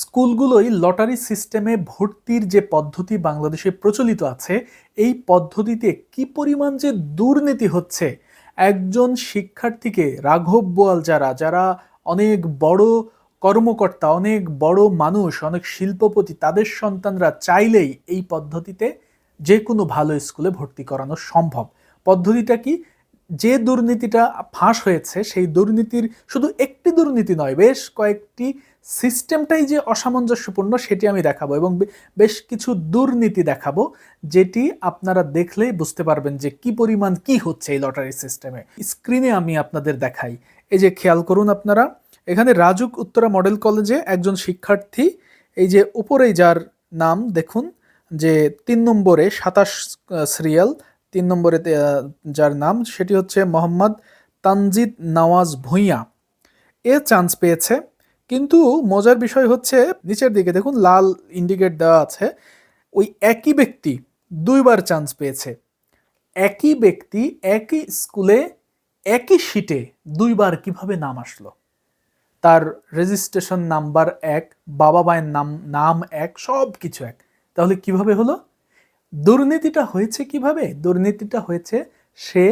স্কুলগুলোই lottery সিস্টেমে ভর্তির যে পদ্ধতি বাংলাদেশে প্রচলিত আছে, এই পদ্ধতিতে কি পরিমাণ যে দুর্নীতি হচ্ছে? একজন শিক্ষার্থীকে রাঘব বোয়াল যারা যারা অনেক বড় কর্মকর্তা, অনেক বড় মানুষ, অনেক শিল্পপতি, তাদের সন্তানরা চাইলেই এই পদ্ধতিতে যে কোনো ভালো স্কুলে ভর্তি করানো সম্ভব। পদ্ধতিটা কি? যে দুর্নীতিটা ফাঁস হয়েছে, সেই দুর্নীতির শুধু একটি দুর্নীতি নয়, বেশ কয়েকটি সিস্টেমটাই যে অসামঞ্জস্যপূর্ণ সেটি আমি দেখাবো এবং বেশ কিছু দুর্নীতি দেখাবো, যেটি আপনারা দেখলেই বুঝতে পারবেন যে কি পরিমাণ কি হচ্ছে এই লটারি সিস্টেমে। স্ক্রিনে আমি আপনাদের দেখাই। এই যে খেয়াল করুন আপনারা, এখানে রাজুক উত্তরা মডেল কলেজে একজন শিক্ষার্থী, এই যে উপরেই যার নাম দেখুন, যে তিন নম্বরে সাতাশ সিরিয়াল, তিন নম্বরে যার নাম সেটি হচ্ছে মোহাম্মদ তানজিদ নওয়াজ ভূঁইয়া। এ চান্স পেয়েছে। কিন্তু মজার বিষয় হচ্ছে, নিচের দিকে দেখুন, লাল ইন্ডিকেট দেওয়া আছে, ওই একই ব্যক্তি দুইবার চান্স পেয়েছে। একই ব্যক্তি একই স্কুলে একই শিটে দুইবার কীভাবে নাম আসলো? তার রেজিস্ট্রেশন নাম্বার এক, বাবা মায়ের নাম নাম এক সব কিছু এক। তাহলে কীভাবে হলো? দুর্নীতিটা হয়েছে কীভাবে? দুর্নীতিটা হয়েছে সে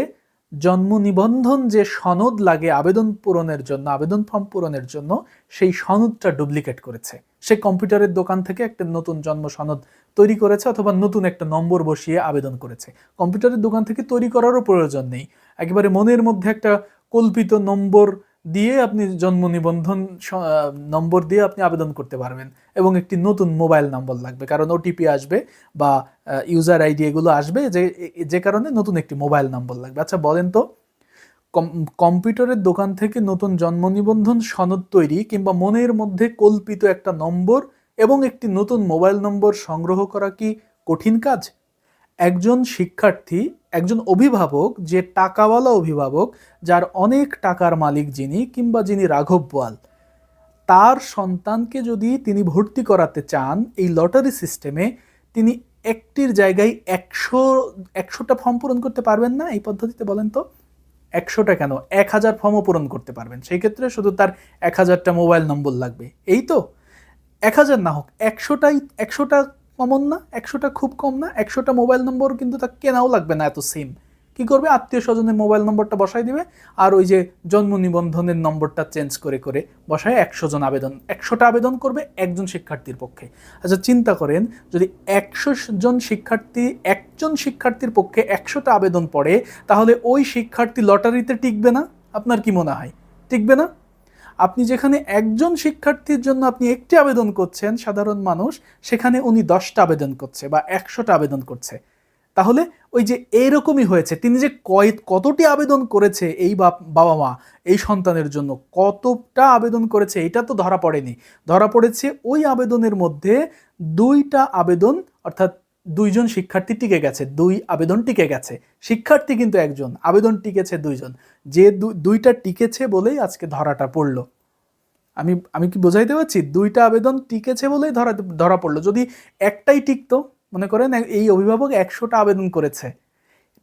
জন্ম নিবন্ধন যে সনদ লাগে আবেদন পূরণের জন্য, আবেদন ফর্ম পূরণের জন্য, সেই সনদটা ডুপ্লিকেট করেছে। সে কম্পিউটারের দোকান থেকে একটা নতুন জন্ম সনদ তৈরি করেছে অথবা নতুন একটা নম্বর বসিয়ে আবেদন করেছে। কম্পিউটারের দোকান থেকে তৈরি করারও প্রয়োজন নেই। একেবারে মনের মধ্যে একটা কল্পিত নম্বর দিয়ে আপনি জন্ম নিবন্ধন নম্বর দিয়ে আপনি আবেদন করতে পারবেন এবং একটি নতুন মোবাইল নম্বর লাগবে। কারণ ওটিপি আসবে বা ইউজার আইডি এগুলো আসবে যে যে কারণে নতুন একটি মোবাইল নম্বর লাগবে। আচ্ছা বলেন তো, কম- কম্পিউটারের দোকান থেকে নতুন জন্ম নিবন্ধন সনদ তৈরি কিংবা মনের মধ্যে কল্পিত একটা নম্বর এবং একটি নতুন মোবাইল নম্বর সংগ্রহ করা কি কঠিন কাজ? একজন শিক্ষার্থী, একজন অভিভাবক, যে টাকাওয়ালা অভিভাবক, যার অনেক টাকার মালিক যিনি কিংবা যিনি রাঘব বোয়াল, তার সন্তানকে যদি তিনি ভর্তি করাতে চান এই লটারি সিস্টেমে, তিনি একটির জায়গায় একশো, একশোটা ফর্ম পূরণ করতে পারবেন না এই পদ্ধতিতে বলেন তো? একশোটা কেন? এক হাজার ফর্মও পূরণ করতে পারবেন। সেই ক্ষেত্রে শুধু তার এক হাজারটা মোবাইল নম্বর লাগবে। এই তো? এক হাজার না হোক, একশোটাই, একশোটা কমন না, একশোটা খুব কম না, একশোটা মোবাইল নম্বর কিন্তু তা কেনাও লাগবে না এত সিম কি করবে? আত্মীয় স্বজনের মোবাইল নম্বরটা বসাই দিবে, আর ওই যে জন্ম নিবন্ধনের নম্বরটা চেঞ্জ করে করে বসায় একশো জন আবেদন, একশোটা আবেদন করবে একজন শিক্ষার্থীর পক্ষে। আচ্ছা চিন্তা করেন, যদি একশো জন শিক্ষার্থী, একজন শিক্ষার্থীর পক্ষে একশোটা আবেদন পড়ে, তাহলে ওই শিক্ষার্থী লটারিতে টিকবে না? আপনার কি মনে হয়? টিকবে না? আপনি যেখানে একজন শিক্ষার্থীর জন্য আপনি একটি আবেদন করছেন, সাধারণ মানুষ, সেখানে উনি দশটা আবেদন করছে বা একশোটা আবেদন করছে। তাহলে ওই যে এইরকমই হয়েছে, তিনি যে কয়, কতটি আবেদন করেছে এই বাবা মা, এই সন্তানের জন্য, কতটা আবেদন করেছে, এটা তো ধরা পড়েনি। ধরা পড়েছে ওই আবেদনের মধ্যে দুইটা আবেদন, অর্থাৎ দুইজন শিক্ষার্থী টিকে গেছে, দুই আবেদন টিকে গেছে। শিক্ষার্থী কিন্তু একজন, আবেদন টিকেছে দুইজন। যে দুইটা টিকেছে বলেই আজকে ধরাটা পড়ল। আমি আমি কি বোঝাইতে পারছি? দুইটা আবেদন টিকেছে বলেই ধরা ধরা পড়ল। যদি একটাই টিকতো, মনে করেন এই অভিভাবক একশোটা আবেদন করেছে,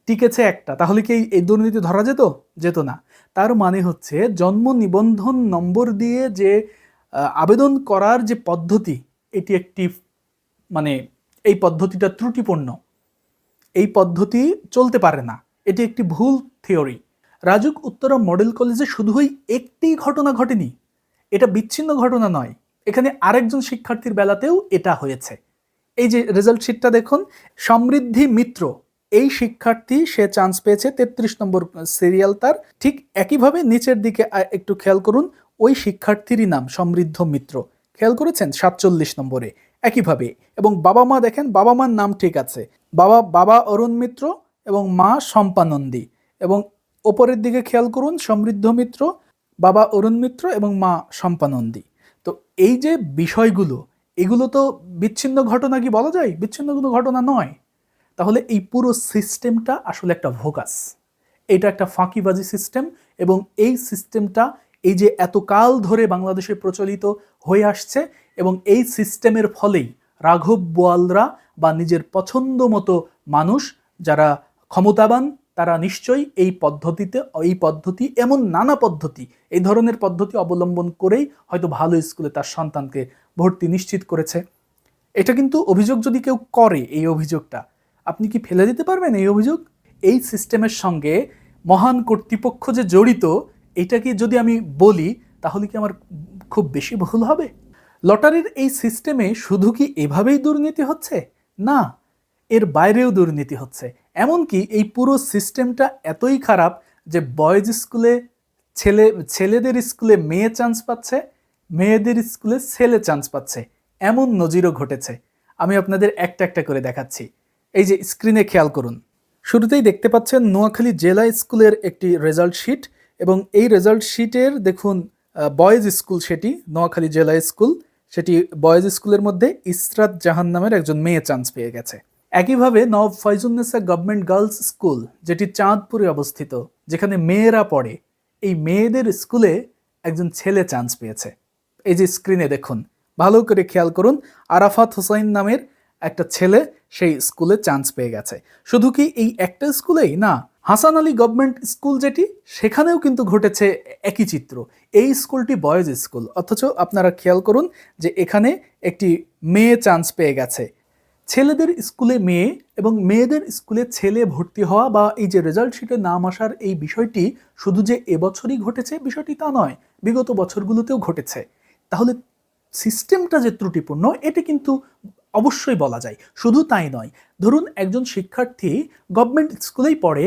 টিকেছে একটা, তাহলে কি এই দুর্নীতি ধরা যেত? যেত না। তার মানে হচ্ছে জন্ম নিবন্ধন নম্বর দিয়ে যে আবেদন করার যে পদ্ধতি, এটি একটি মানে এই পদ্ধতিটা ত্রুটিপূর্ণ। এই পদ্ধতি চলতে পারে না। এটি একটি ভুল থিওরি। রাজুক উত্তরা মডেল কলেজে শুধুই একটি ঘটনা ঘটেনি। এটা বিচ্ছিন্ন ঘটনা নয়। এখানে আরেকজন শিক্ষার্থীর বেলাতেও এটা হয়েছে। এই যে রেজাল্ট শিটটা দেখুন, সমৃদ্ধি মিত্র। এই শিক্ষার্থী, সে চান্স পেয়েছে তেত্রিশ নম্বর সিরিয়াল তার। ঠিক একইভাবে নিচের দিকে একটু খেয়াল করুন, ওই শিক্ষার্থীরই নাম, সমৃদ্ধ মিত্র। খেয়াল করেছেন? সাতচল্লিশ নম্বরে। একইভাবে। এবং বাবা মা দেখেন, বাবা মার নাম ঠিক আছে। বাবা বাবা অরুণ মিত্র এবং মা সম্পানন্দী এবং ওপরের দিকে খেয়াল করুন, সমৃদ্ধ মিত্র, বাবা অরুণ মিত্র এবং মা সম্পানন্দী তো এই যে বিষয়গুলো, এগুলো তো বিচ্ছিন্ন ঘটনা কি বলা যায়? বিচ্ছিন্ন কোনো ঘটনা নয়। তাহলে এই পুরো সিস্টেমটা আসলে একটা ভোকাস। এটা একটা ফাঁকিবাজি সিস্টেম এবং এই সিস্টেমটা এই যে এতকাল ধরে বাংলাদেশে প্রচলিত হয়ে আসছে এবং এই সিস্টেমের ফলেই রাঘব বোয়ালরা বা নিজের পছন্দ মতো মানুষ যারা ক্ষমতাবান, তারা নিশ্চয়ই এই পদ্ধতিতে, এই পদ্ধতি এমন নানা পদ্ধতি, এই ধরনের পদ্ধতি অবলম্বন করেই হয়তো ভালো স্কুলে তার সন্তানকে ভর্তি নিশ্চিত করেছে। এটা কিন্তু অভিযোগ যদি কেউ করে এই অভিযোগটা, আপনি কি ফেলে দিতে পারবেন এই অভিযোগ? এই সিস্টেমের সঙ্গে মহান কর্তৃপক্ষ যে জড়িত এটাকে যদি আমি বলি, তাহলে কি আমার খুব বেশি ভুল হবে? লটারির এই সিস্টেমে শুধু কি এভাবেই দুর্নীতি হচ্ছে? না, এর বাইরেও দুর্নীতি হচ্ছে। এমনকি এই পুরো সিস্টেমটা এতই খারাপ যে বয়েজ স্কুলে ছেলে, ছেলেদের স্কুলে মেয়ে চান্স পাচ্ছে, মেয়েদের স্কুলে ছেলে চান্স পাচ্ছে। এমন নজিরও ঘটেছে। আমি আপনাদের একটা একটা করে দেখাচ্ছি। এই যে স্ক্রিনে খেয়াল করুন। শুরুতেই দেখতে পাচ্ছেন নোয়াখালী জেলা স্কুলের একটি রেজাল্ট শিট এবং এই রেজাল্ট শিটের দেখুন বয়েজ স্কুল সেটি, নোয়াখালী জেলা স্কুল সেটি বয়েজ স্কুলের মধ্যে ইসরাত জাহান নামের একজন মেয়ে চান্স পেয়ে গেছে। একইভাবে নব ফয়জুন্নেসা গভর্নমেন্ট গার্লস স্কুল যেটি চাঁদপুরে অবস্থিত, যেখানে মেয়েরা পড়ে, এই মেয়েদের স্কুলে একজন ছেলে চান্স পেয়েছে। এই যে স্ক্রিনে দেখুন, ভালো করে খেয়াল করুন, আরাফাত হোসাইন নামের একটা ছেলে সেই স্কুলে চান্স পেয়ে গেছে। শুধু কি এই একটা স্কুলেই না হাসান আলী গভর্নমেন্ট স্কুল যেটি, সেখানেও কিন্তু ঘটেছে একই চিত্র। এই স্কুলটি বয়েজ স্কুল অথচ আপনারা খেয়াল করুন যে এখানে একটি মেয়ে চান্স পেয়ে গেছে। ছেলেদের স্কুলে মেয়ে এবং মেয়েদের স্কুলে ছেলে ভর্তি হওয়া বা এই যে রেজাল্ট শিটে নাম আসার এই বিষয়টি শুধু যে এবছরই ঘটেছে, বিষয়টি তা নয়, বিগত বছরগুলোতেও ঘটেছে। তাহলে সিস্টেমটা যে ত্রুটিপূর্ণ, এটা কিন্তু অবশ্যই বলা যায়। শুধু তাই নয়, ধরুন একজন শিক্ষার্থী গভর্নমেন্ট স্কুলেই পড়ে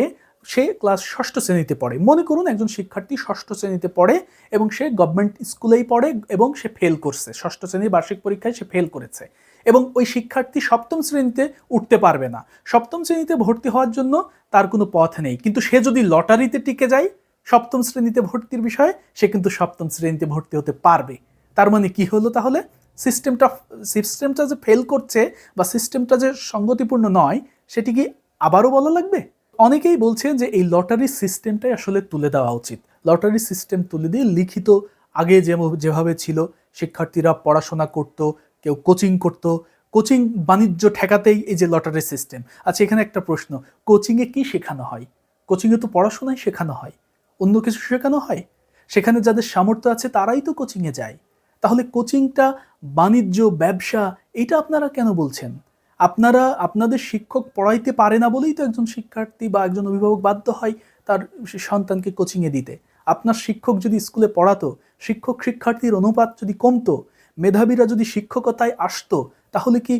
সে ক্লাস ষষ্ঠ শ্রেণীতে পড়ে। মনে করুন একজন শিক্ষার্থী ষষ্ঠ শ্রেণীতে পড়ে এবং সে গভর্নমেন্ট স্কুলেই পড়ে এবং সে ফেল করছে। ষষ্ঠ শ্রেণির বার্ষিক পরীক্ষায় সে ফেল করেছে এবং ওই শিক্ষার্থী সপ্তম শ্রেণীতে উঠতে পারবে না। সপ্তম শ্রেণীতে ভর্তি হওয়ার জন্য তার কোনো পথ নেই। কিন্তু সে যদি লটারিতে টিকে যায় সপ্তম শ্রেণীতে ভর্তির বিষয়ে, সে কিন্তু সপ্তম শ্রেণীতে ভর্তি হতে পারবে। তার মানে কি হলো তাহলে? সিস্টেমটা সিস্টেমটা যে ফেল করছে বা সিস্টেমটা যে সঙ্গতিপূর্ণ নয় সেটি কি আবারও বলা লাগবে? অনেকেই বলছেন যে এই লটারি সিস্টেমটাই আসলে তুলে দেওয়া উচিত। লটারি সিস্টেম তুলে দিয়ে লিখিত, আগে যে যেভাবে ছিল, শিক্ষার্থীরা পড়াশোনা করত, কেউ কোচিং করত, কোচিং বাণিজ্য ঠেকাতেই এই যে লটারি সিস্টেম। আচ্ছা এখানে একটা প্রশ্ন, কোচিংয়ে কি শেখানো হয়? কোচিংয়ে তো পড়াশোনাই শেখানো হয়। অন্য কিছু শেখানো হয়? সেখানে যাদের সামর্থ্য আছে তারাই তো কোচিংয়ে যায়। তাহলে কোচিংটা বাণিজ্য, ব্যবসা, এটা আপনারা কেন বলছেন? আপনারা আপনাদের শিক্ষক পড়াইতে পারে না বলেই তো একজন শিক্ষার্থী বা একজন অভিভাবক বাধ্য হয় তার সন্তানকে কোচিংয়ে দিতে। আপনার শিক্ষক যদি স্কুলে পড়াতো, শিক্ষক শিক্ষার্থীর অনুপাত যদি কমতো, মেধাবীরা যদি শিক্ষকতায় আসতো, তাহলে কি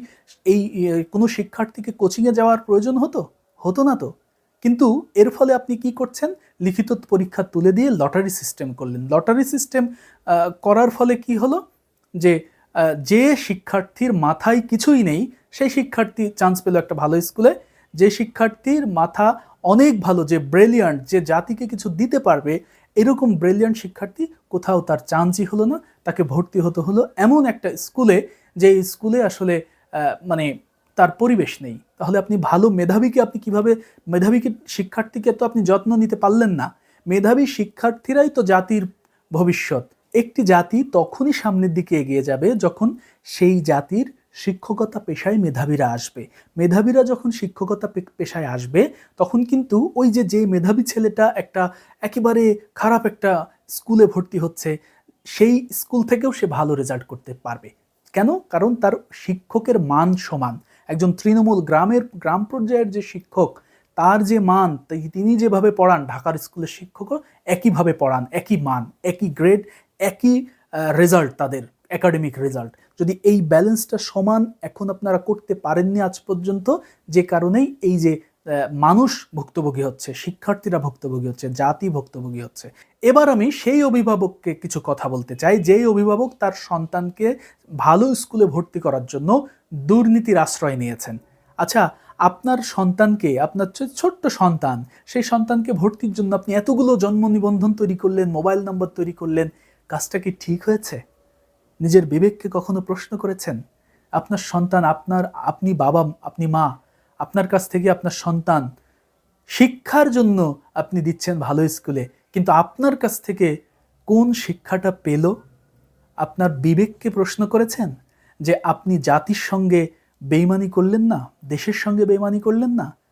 এই কোনো শিক্ষার্থীকে কোচিংয়ে যাওয়ার প্রয়োজন হতো? হতো না তো। কিন্তু এর ফলে আপনি কি করছেন? লিখিত পরীক্ষা তুলে দিয়ে লটারি সিস্টেম করলেন। লটারি সিস্টেম করার ফলে কি হলো? যে যে শিক্ষার্থীর মাথায় কিছুই নেই, সেই শিক্ষার্থী চান্স পেল একটা ভালো স্কুলে যে শিক্ষার্থীর মাথা অনেক ভালো, যে ব্রিলিয়ান্ট যে জাতিকে কিছু দিতে পারবে, এরকম ব্রিলিয়ান্ট শিক্ষার্থী কোথাও তার চান্সই হলো না, তাকে ভর্তি হতে হলো এমন একটা স্কুলে যে স্কুলে আসলে মানে তার পরিবেশ নেই। তাহলে আপনি ভালো মেধাবীকে আপনি কীভাবে মেধাবীকে শিক্ষার্থীকে তো আপনি যত্ন নিতে পারলেন না। মেধাবী শিক্ষার্থীরাই তো জাতির ভবিষ্যৎ। একটি জাতি তখনই সামনের দিকে এগিয়ে যাবে যখন সেই জাতির শিক্ষকতা পেশায় মেধাবীরা আসবে। মেধাবীরা যখন শিক্ষকতা পেশায় আসবে, তখন কিন্তু ওই যে যে মেধাবী ছেলেটা একটা একেবারে খারাপ একটা স্কুলে ভর্তি হচ্ছে, সেই স্কুল থেকেও সে ভালো রেজাল্ট করতে পারবে। কেন? কারণ তার শিক্ষকের মান সমান। একজন তৃণমূল গ্রামের, গ্রাম পর্যায়ের যে শিক্ষক, তার যে মান তিনি যেভাবে পড়ান, ঢাকার স্কুলের শিক্ষকও একইভাবে পড়ান, একই মান, একই গ্রেড একই রেজাল্ট তাদের একাডেমিক রেজাল্ট যদি এই ব্যালেন্সটা সমান এখন আপনারা করতে পারেননি আজ পর্যন্ত, যে কারণেই এই যে মানুষ ভুক্তভোগী হচ্ছে, শিক্ষার্থীরা ভুক্তভোগী হচ্ছে, জাতি ভুক্তভোগী হচ্ছে। এবার আমি সেই অভিভাবককে কিছু কথা বলতে চাই, যেই অভিভাবক তার সন্তানকে ভালো স্কুলে ভর্তি করার জন্য দুর্নীতির আশ্রয় নিয়েছেন। আচ্ছা আপনার সন্তানকে, আপনার ছোট্ট সন্তান, সেই সন্তানকে ভর্তির জন্য আপনি এতগুলো জন্ম নিবন্ধন তৈরি করলেন, মোবাইল নম্বর তৈরি করলেন কাজটা কি ঠিক হয়েছে? নিজের বিবেককে কখনো প্রশ্ন করেছেন? আপনার সন্তান, আপনার, আপনি বাবা, আপনি মা, আপনার কাছ থেকে আপনার সন্তান শিক্ষার জন্য আপনি দিচ্ছেন ভালো স্কুলে, কিন্তু আপনার কাছ থেকে কোন শিক্ষাটা পেল? আপনার বিবেককে প্রশ্ন করেছেন? যে আপনি জাতির সঙ্গে বেইমানি করলেন না? দেশের সঙ্গে বেইমানি করলেন না?